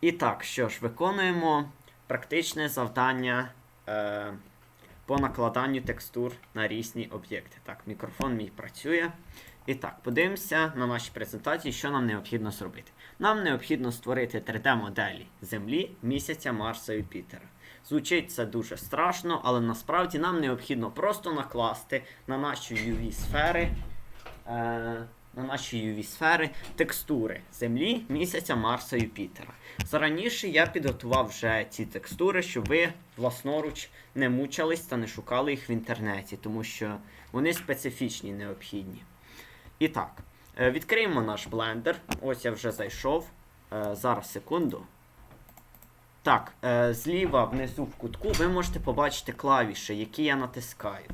І так, що ж, виконуємо практичне завдання е, по накладанню текстур на різні об'єкти. Так, мікрофон мій працює. І так, подивимося на нашій презентації, що нам необхідно зробити. Нам необхідно створити 3D-моделі Землі, місяця, Марса і Юпітера. Звучить це дуже страшно, але насправді нам необхідно просто накласти на наші UV-сфери. Е, на наші UV-сфери текстури Землі, місяця, Марса, Юпітера. Зараніше я підготував вже ці текстури, щоб ви власноруч не мучались та не шукали їх в інтернеті, тому що вони специфічні необхідні. І так, е, відкриємо наш блендер. Ось я вже зайшов. Е, Зараз секунду. Так, е, зліва внизу в кутку ви можете побачити клавіші, які я натискаю.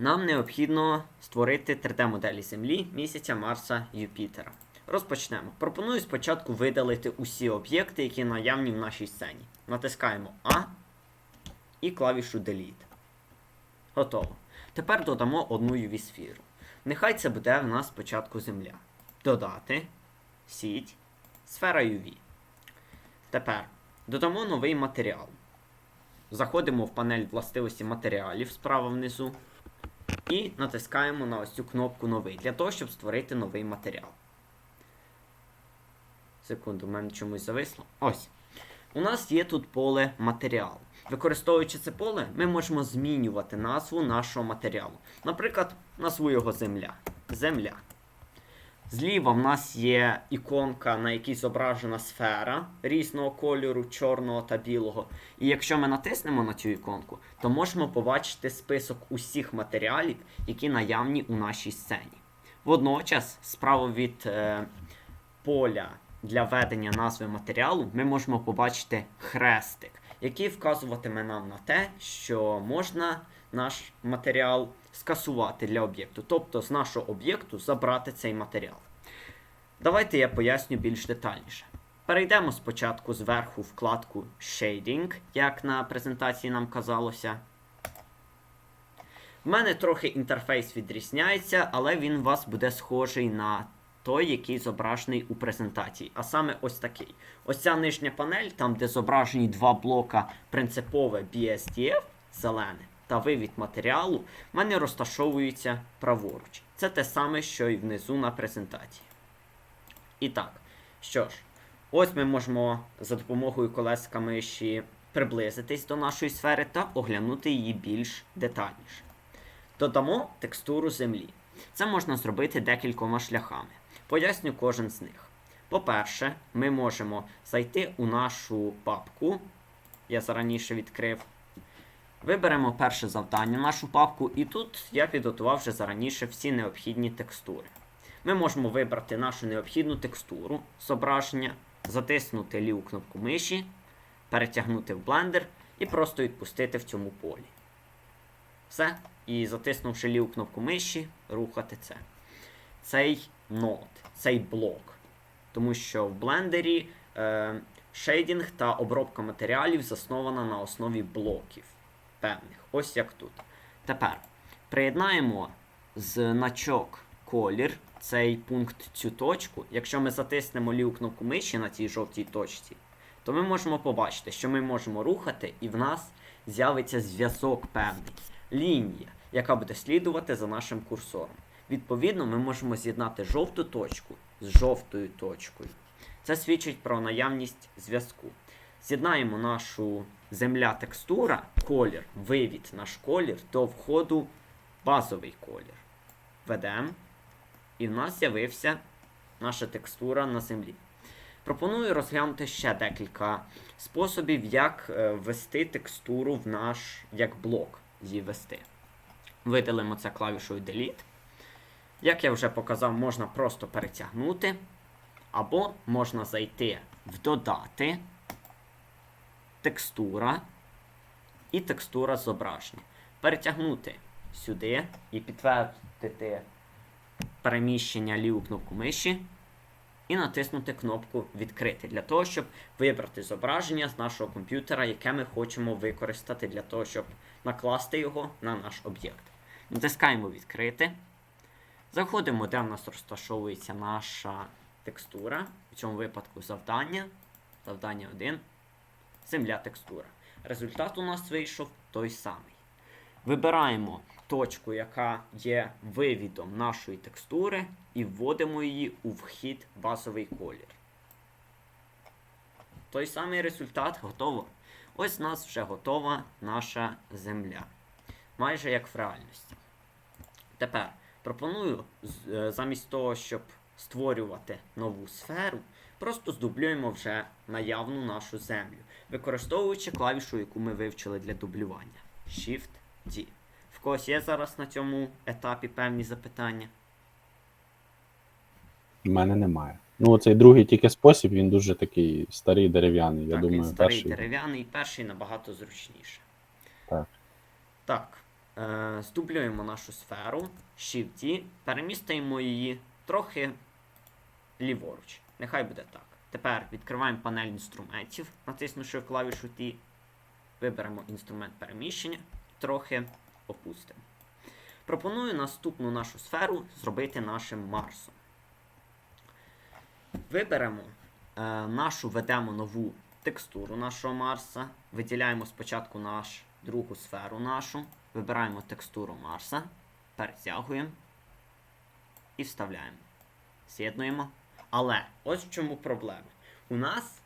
Нам необхідно створити 3D-моделі Землі, місяця, Марса, Юпітера. Розпочнемо. Пропоную спочатку видалити усі об'єкти, які наявні в нашій сцені. Натискаємо А і клавішу Delete. Готово. Тепер додамо одну UV-сферу. Нехай це буде в нас спочатку Земля. Додати. Сіть. Сфера UV. Тепер додамо новий матеріал. Заходимо в панель властивості матеріалів справа внизу. І натискаємо на ось цю кнопку Новий для того, щоб створити новий матеріал. Секунду, в мене чомусь зависло. Ось. У нас є тут поле матеріал. Використовуючи це поле, ми можемо змінювати назву нашого матеріалу. Наприклад, назву його Земля. Земля. Зліва в нас є іконка, на якій зображена сфера різного кольору, чорного та білого. І якщо ми натиснемо на цю іконку, то можемо побачити список усіх матеріалів, які наявні у нашій сцені. Водночас, справа від е, поля для введення назви матеріалу, ми можемо побачити хрестик, який вказуватиме нам на те, що можна наш матеріал скасувати для об'єкту, тобто з нашого об'єкту забрати цей матеріал. Давайте я поясню більш детальніше. Перейдемо спочатку зверху вкладку Shading, як на презентації нам казалося. В мене трохи інтерфейс відрізняється, але він у вас буде схожий на той, який зображений у презентації. А саме ось такий. Ось ця нижня панель, там, де зображені два блока принципове BSDF, зелене, та вивід матеріалу, в мене розташовуються праворуч. Це те саме, що і внизу на презентації. І так, що ж, ось ми можемо за допомогою колеска миші приблизитись до нашої сфери та оглянути її більш детальніше. Додамо текстуру землі. Це можна зробити декількома шляхами. Поясню кожен з них. По-перше, ми можемо зайти у нашу папку. Я зараніше відкрив. Виберемо перше завдання, в нашу папку, і тут я підготував вже зараніше всі необхідні текстури. Ми можемо вибрати нашу необхідну текстуру зображення, затиснути ліву кнопку миші, перетягнути в блендер і просто відпустити в цьому полі. Все. І затиснувши ліву кнопку миші, рухати це. Цей нод, цей блок. Тому що в блендері е, шейдінг та обробка матеріалів заснована на основі блоків певних. Ось як тут. Тепер приєднаємо значок колір, цей пункт, цю точку. Якщо ми затиснемо ліву кнопку миші на цій жовтій точці, то ми можемо побачити, що ми можемо рухати, і в нас з'явиться зв'язок певний, лінія, яка буде слідувати за нашим курсором. Відповідно, ми можемо з'єднати жовту точку з жовтою точкою. Це свідчить про наявність зв'язку. З'єднаємо нашу земля текстура, колір, вивід наш колір до входу базовий колір. Ведемо. І в нас з'явився наша текстура на землі. Пропоную розглянути ще декілька способів, як е, ввести текстуру в наш як блок її ввести. Видалимо це клавішою Delete. Як я вже показав, можна просто перетягнути, або можна зайти в додати, текстура і текстура зображення. Перетягнути сюди і підтвердити переміщення ліву кнопку миші і натиснути кнопку Відкрити для того, щоб вибрати зображення з нашого комп'ютера, яке ми хочемо використати для того, щоб накласти його на наш об'єкт. Натискаємо Відкрити. Заходимо, де в нас розташовується наша текстура, в цьому випадку завдання. Завдання 1. Земля текстура. Результат у нас вийшов той самий. Вибираємо точку, яка є вивідом нашої текстури, і вводимо її у вхід базовий колір. Той самий результат готово. Ось у нас вже готова наша земля. Майже як в реальності. Тепер пропоную е, замість того, щоб створювати нову сферу, просто здублюємо вже наявну нашу землю, використовуючи клавішу, яку ми вивчили для дублювання. Shift-D. В когось є зараз на цьому етапі певні запитання? У мене немає. Ну, цей другий тільки спосіб, він дуже такий старий дерев'яний. Я так, думаю, він старий перший. дерев'яний, перший набагато зручніше. Так. Так. Е, здублюємо нашу сферу, Shift-D, перемістимо її трохи ліворуч. Нехай буде так. Тепер відкриваємо панель інструментів, натиснувши клавішу T. Виберемо інструмент переміщення, трохи опустимо. Пропоную наступну нашу сферу зробити нашим Марсом. Виберемо е, нашу, ведемо нову текстуру нашого Марса. Виділяємо спочатку наш другу сферу нашу. Вибираємо текстуру Марса, перетягуємо і вставляємо. З'єднуємо. Але ось в чому проблема. У нас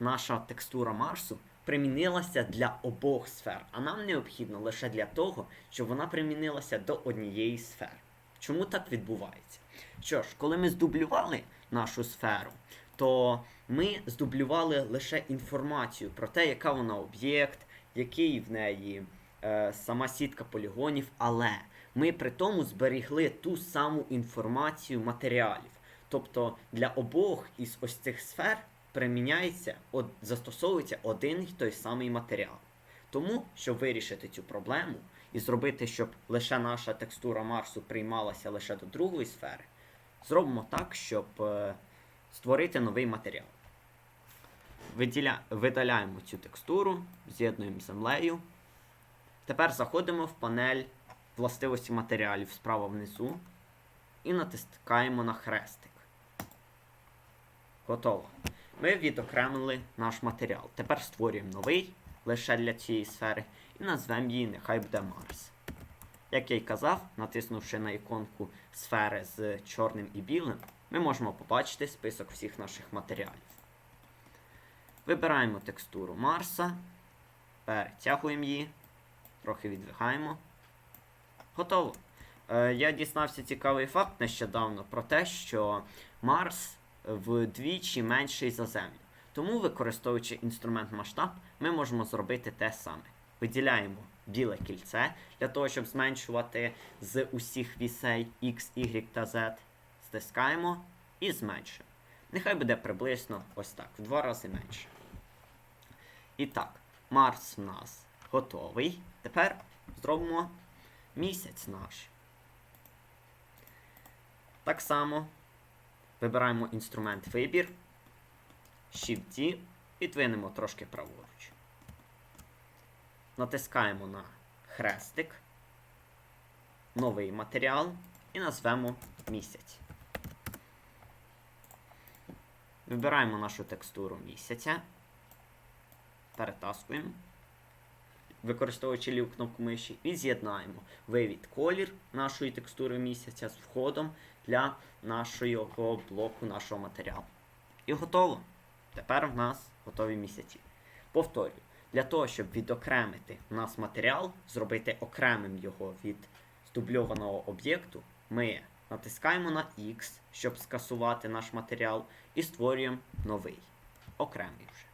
наша текстура Марсу примінилася для обох сфер, а нам необхідно лише для того, щоб вона примінилася до однієї сфери. Чому так відбувається? Що ж, коли ми здублювали нашу сферу, то ми здублювали лише інформацію про те, яка вона об'єкт, який в неї е, сама сітка полігонів, але ми при тому зберігли ту саму інформацію матеріалів. Тобто для обох із ось цих сфер приміняється, от, застосовується один і той самий матеріал. Тому, щоб вирішити цю проблему і зробити, щоб лише наша текстура Марсу приймалася лише до другої сфери, зробимо так, щоб е, створити новий матеріал. Виділя... Видаляємо цю текстуру, з'єднуємо з землею. Тепер заходимо в панель властивості матеріалів справа внизу і натискаємо на хрестик. Готово. Ми відокремили наш матеріал. Тепер створюємо новий лише для цієї сфери і назвемо її нехай буде Марс. Як я й казав, натиснувши на іконку сфери з чорним і білим, ми можемо побачити список всіх наших матеріалів. Вибираємо текстуру Марса, перетягуємо її, трохи відвигаємо. Готово. Е, я дізнався цікавий факт нещодавно про те, що Марс вдвічі менший за Землю. Тому, використовуючи інструмент масштаб, ми можемо зробити те саме. Виділяємо біле кільце для того, щоб зменшувати з усіх вісей X, Y та Z. Стискаємо і зменшуємо. Нехай буде приблизно ось так, в два рази менше. І так, Марс в нас готовий. Тепер зробимо місяць наш. Так само вибираємо інструмент вибір, Shift-D, підвинемо трошки праворуч. Натискаємо на хрестик, новий матеріал і назвемо місяць. Вибираємо нашу текстуру місяця, перетаскуємо, використовуючи ліву кнопку миші, і з'єднаємо вивід колір нашої текстури місяця з входом для нашого блоку, нашого матеріалу. І готово. Тепер в нас готові місяці. Повторюю, для того, щоб відокремити у нас матеріал, зробити окремим його від здубльованого об'єкту, ми натискаємо на X, щоб скасувати наш матеріал, і створюємо новий, окремий вже.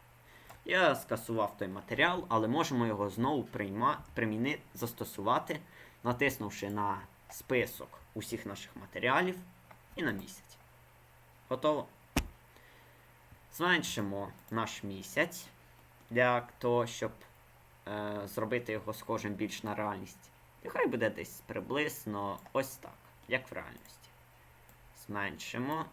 Я скасував той матеріал, але можемо його знову прийма... примінити, застосувати, натиснувши на список усіх наших матеріалів і на місяць. Готово. Зменшимо наш місяць для того, щоб е, зробити його схожим більш на реальність. Нехай буде десь приблизно ось так, як в реальності. Зменшимо.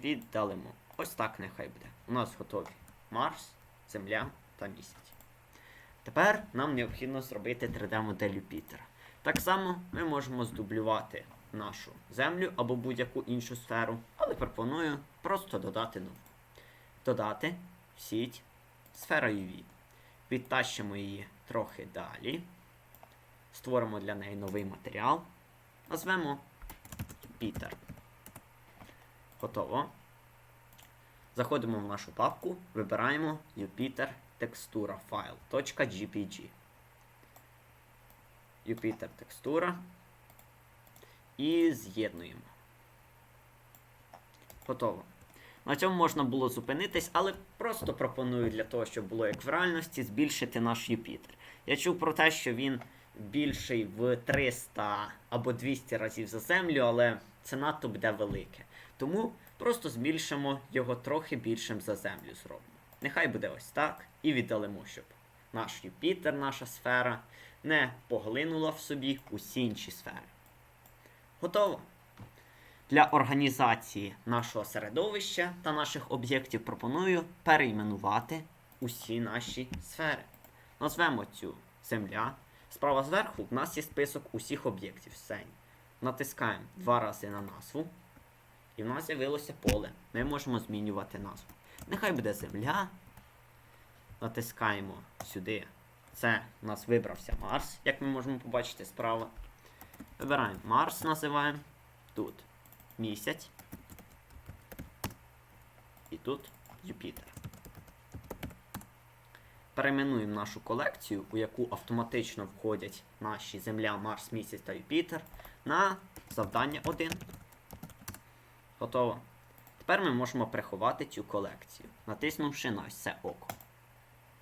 Віддалимо. Ось так нехай буде. У нас готові Марс, Земля та місяць. Тепер нам необхідно зробити 3D-модель Юпітера. Так само ми можемо здублювати нашу землю або будь-яку іншу сферу, але пропоную просто додати нову. Додати сіть сфера UV. Підтащимо її трохи далі. Створимо для неї новий матеріал. Назвемо Юпітер. Готово. Заходимо в нашу папку, вибираємо Jupyter текстура файл Jupyter текстура. І з'єднуємо. Готово. На цьому можна було зупинитись, але просто пропоную для того, щоб було як в реальності, збільшити наш Юпітер. Я чув про те, що він більший в 300 або 200 разів за землю, але це надто буде велике. Тому просто збільшимо його трохи більшим за землю зробимо. Нехай буде ось так, і віддалимо, щоб наш Юпітер, наша сфера, не поглинула в собі усі інші сфери. Готово. Для організації нашого середовища та наших об'єктів пропоную перейменувати усі наші сфери. Назвемо цю Земля. Справа зверху в нас є список усіх об'єктів в сцені. Натискаємо два рази на назву. І в нас з'явилося поле. Ми можемо змінювати назву. Нехай буде Земля. Натискаємо сюди. Це у нас вибрався Марс, як ми можемо побачити справа. Вибираємо Марс, називаємо. Тут місяць. І тут Юпітер. Перейменуємо нашу колекцію, у яку автоматично входять наші Земля, Марс, Місяць та Юпітер, на завдання 1. Готово. Тепер ми можемо приховати цю колекцію, натиснувши на ось це око.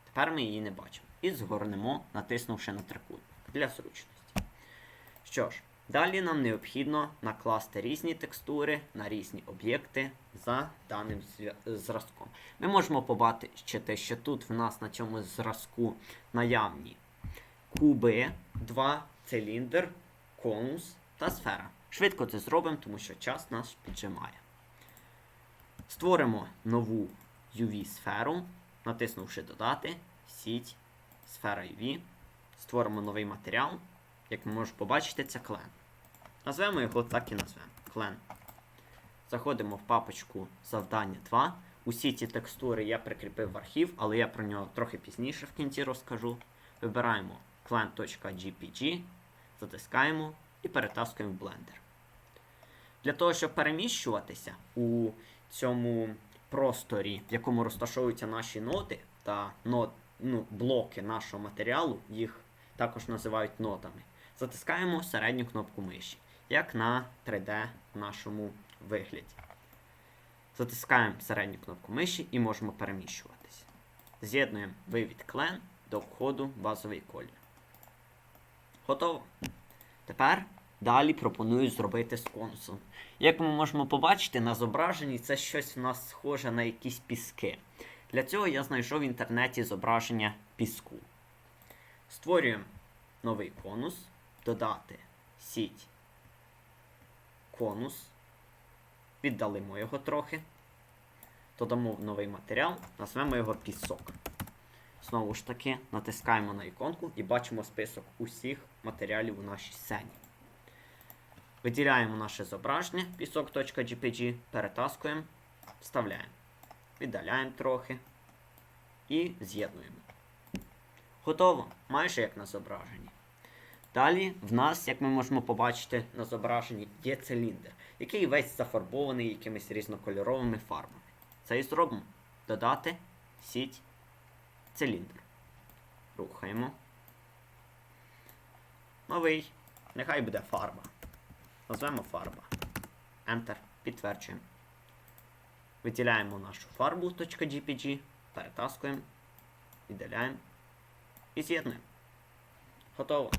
Тепер ми її не бачимо. І згорнемо, натиснувши на трикутник для зручності. Що ж, далі нам необхідно накласти різні текстури на різні об'єкти за даним зразком. Ми можемо побачити, що тут в нас на цьому зразку наявні куби, два, циліндр, конус та сфера. Швидко це зробимо, тому що час нас піджимає. Створимо нову UV-сферу, натиснувши Додати, сіть, сфера UV. Створимо новий матеріал. Як ми можемо побачити, це клен. Назвемо його так і назвемо. Клен. Заходимо в папочку завдання 2. Усі ці текстури я прикріпив в архів, але я про нього трохи пізніше в кінці розкажу. Вибираємо clan.jpg, затискаємо і перетаскуємо в Blender. Для того, щоб переміщуватися у цьому просторі, в якому розташовуються наші ноди та нод, ну, блоки нашого матеріалу, їх також називають нотами, затискаємо середню кнопку миші, як на 3D нашому вигляді. Затискаємо середню кнопку миші і можемо переміщуватися. З'єднуємо вивід клен до входу базовий колір. Готово. Тепер далі пропоную зробити з конусом. Як ми можемо побачити на зображенні, це щось у нас схоже на якісь піски. Для цього я знайшов в інтернеті зображення піску. Створюємо новий конус, додати сіть конус, віддалимо його трохи, додамо в новий матеріал, назвемо його пісок. Знову ж таки, натискаємо на іконку і бачимо список усіх матеріалів у нашій сцені. Виділяємо наше зображення пісок.jpg, перетаскуємо, вставляємо, віддаляємо трохи і з'єднуємо. Готово, майже як на зображенні. Далі в нас, як ми можемо побачити на зображенні, є циліндр, який весь зафарбований якимись різнокольоровими фарбами. Це і зробимо. Додати сіть циліндр. Рухаємо. Новий. Нехай буде фарба. Назвемо фарба. Enter. Підтверджуємо. Виділяємо нашу фарбу .jpg, перетаскуємо, віддаляємо і з'єднуємо. Готово.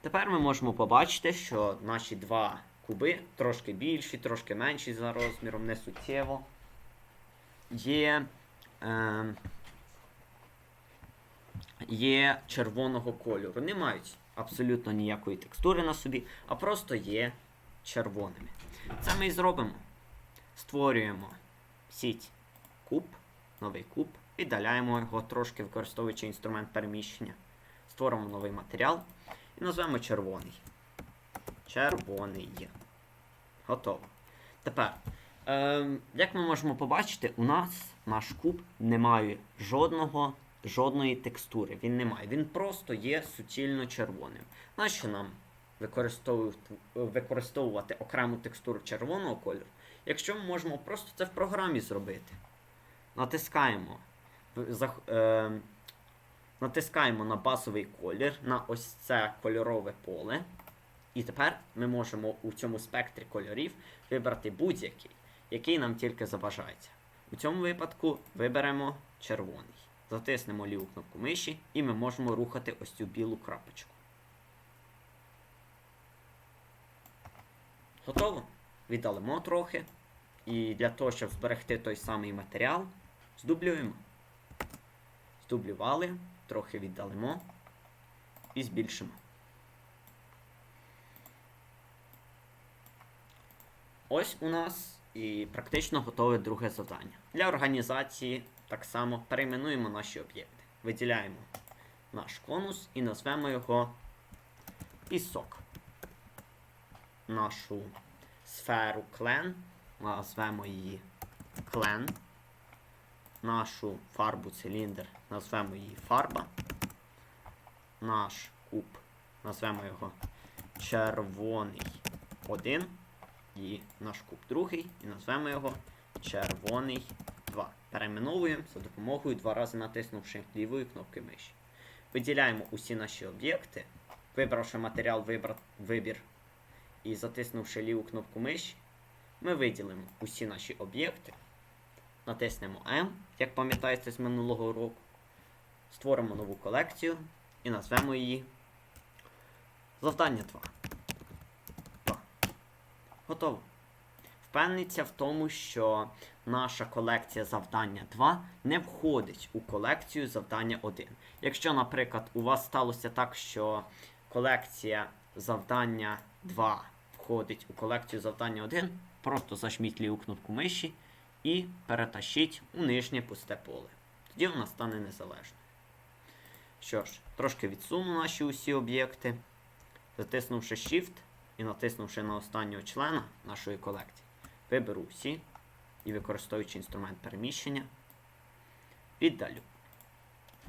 Тепер ми можемо побачити, що наші два куби трошки більші, трошки менші за розміром, не суттєво. Є, е, є червоного кольору. Не мають абсолютно ніякої текстури на собі, а просто є червоними. Це ми і зробимо. Створюємо сіть куб, новий куб, віддаляємо його трошки, використовуючи інструмент переміщення. Створимо новий матеріал і назвемо червоний. Червоний. Готово. Тепер, ем, як ми можемо побачити, у нас наш куб не має жодного, жодної текстури. Він не має. Він просто є суцільно червоним. Нащо нам використовувати, використовувати окрему текстуру червоного кольору, якщо ми можемо просто це в програмі зробити? Натискаємо. ем, натискаємо на базовий колір, на ось це кольорове поле. І тепер ми можемо у цьому спектрі кольорів вибрати будь-який, який нам тільки забажається. У цьому випадку виберемо червоний. Затиснемо ліву кнопку миші, і ми можемо рухати ось цю білу крапочку. Готово. Віддалимо трохи. І для того, щоб зберегти той самий матеріал, здублюємо. Здублювали, трохи віддалимо і збільшимо. Ось у нас і практично готове друге завдання. Для організації так само перейменуємо наші об'єкти. Виділяємо наш конус і назвемо його пісок. Нашу сферу клен, назвемо її клен. Нашу фарбу циліндр назвемо її фарба. Наш куб назвемо його червоний 1 і наш куб другий, і назвемо його червоний 2. Перейменовуємо за допомогою два рази натиснувши лівої кнопки миші. Виділяємо усі наші об'єкти, вибравши матеріал вибір і затиснувши ліву кнопку миші, ми виділимо усі наші об'єкти, натиснемо M, як пам'ятаєте з минулого року, створимо нову колекцію і назвемо її Завдання 2. 2. Готово. Впевниться в тому, що наша колекція завдання 2 не входить у колекцію завдання 1. Якщо, наприклад, у вас сталося так, що колекція завдання 2 входить у колекцію завдання 1, просто зажміть ліву кнопку миші і перетащіть у нижнє пусте поле. Тоді вона стане незалежною. Що ж, трошки відсуну наші усі об'єкти, затиснувши Shift і натиснувши на останнього члена нашої колекції, виберу всі і використовуючи інструмент переміщення, віддалю.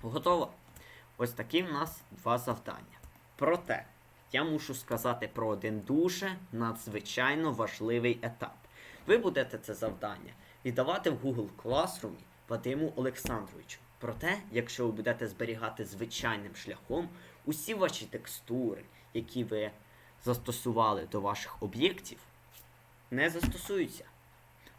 Готово. Ось такі в нас два завдання. Проте, я мушу сказати про один дуже надзвичайно важливий етап. Ви будете це завдання віддавати в Google Classroom Вадиму Олександровичу. Проте, якщо ви будете зберігати звичайним шляхом, усі ваші текстури, які ви застосували до ваших об'єктів, не застосуються,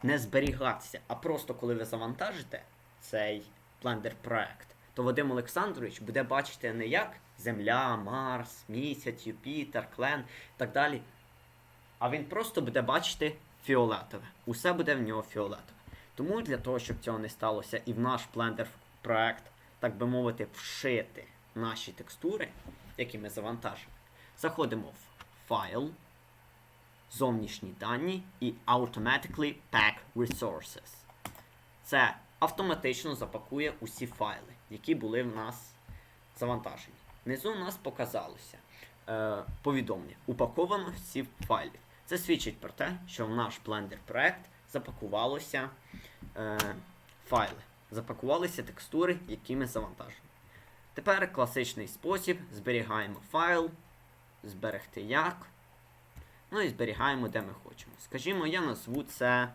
не зберігатися. А просто коли ви завантажите цей Blender проект, то Вадим Олександрович буде бачити не як Земля, Марс, Місяць, Юпітер, Клен і так далі. А він просто буде бачити фіолетове. Усе буде в нього фіолетове. Тому для того, щоб цього не сталося, і в наш Blender проект, так би мовити, вшити наші текстури, які ми завантажимо, заходимо в файл, зовнішні дані і Automatically Pack Resources. Це автоматично запакує усі файли, які були в нас завантажені. Внизу у нас показалося е, повідомлення. Упаковано всі файли. Це свідчить про те, що в наш Blender проект запакувалося е, файли. Запакувалися текстури, які ми завантажили. Тепер класичний спосіб: зберігаємо файл, зберегти як. Ну і зберігаємо, де ми хочемо. Скажімо, я назву це.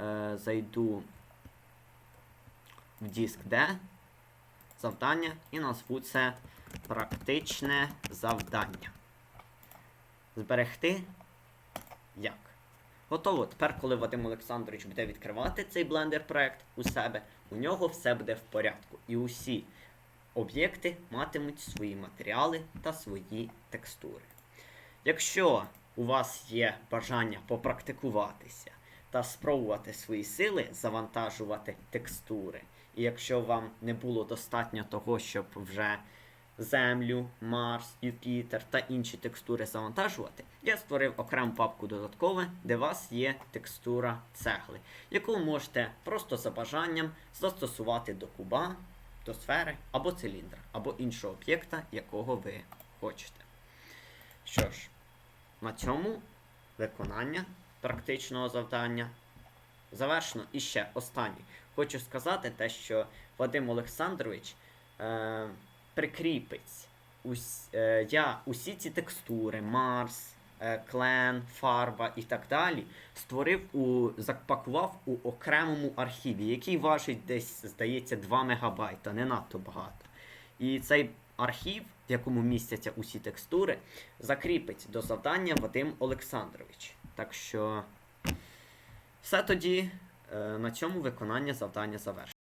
Е, зайду в диск D, завдання, і назву це практичне завдання. Зберегти як? Готово. Тепер, коли Вадим Олександрович буде відкривати цей блендер проект у себе, у нього все буде в порядку. І усі об'єкти матимуть свої матеріали та свої текстури. Якщо у вас є бажання попрактикуватися та спробувати свої сили завантажувати текстури, і якщо вам не було достатньо того, щоб вже Землю, Марс, Юпітер та інші текстури завантажувати, я створив окрему папку додаткове, де у вас є текстура цегли, яку ви можете просто за бажанням застосувати до куба, до сфери або циліндра, або іншого об'єкта, якого ви хочете. Що ж, на цьому виконання практичного завдання завершено. І ще останнє. Хочу сказати те, що Вадим Олександрович е, прикріпить ус, е, я усі ці текстури, Марс, е, клен, фарба і так далі створив у запакував у окремому архіві, який важить десь, здається, 2 мегабайта, не надто багато. І цей архів, в якому містяться усі текстури, закріпить до завдання Вадим Олександрович. Так що все тоді е, на цьому виконання завдання завершено.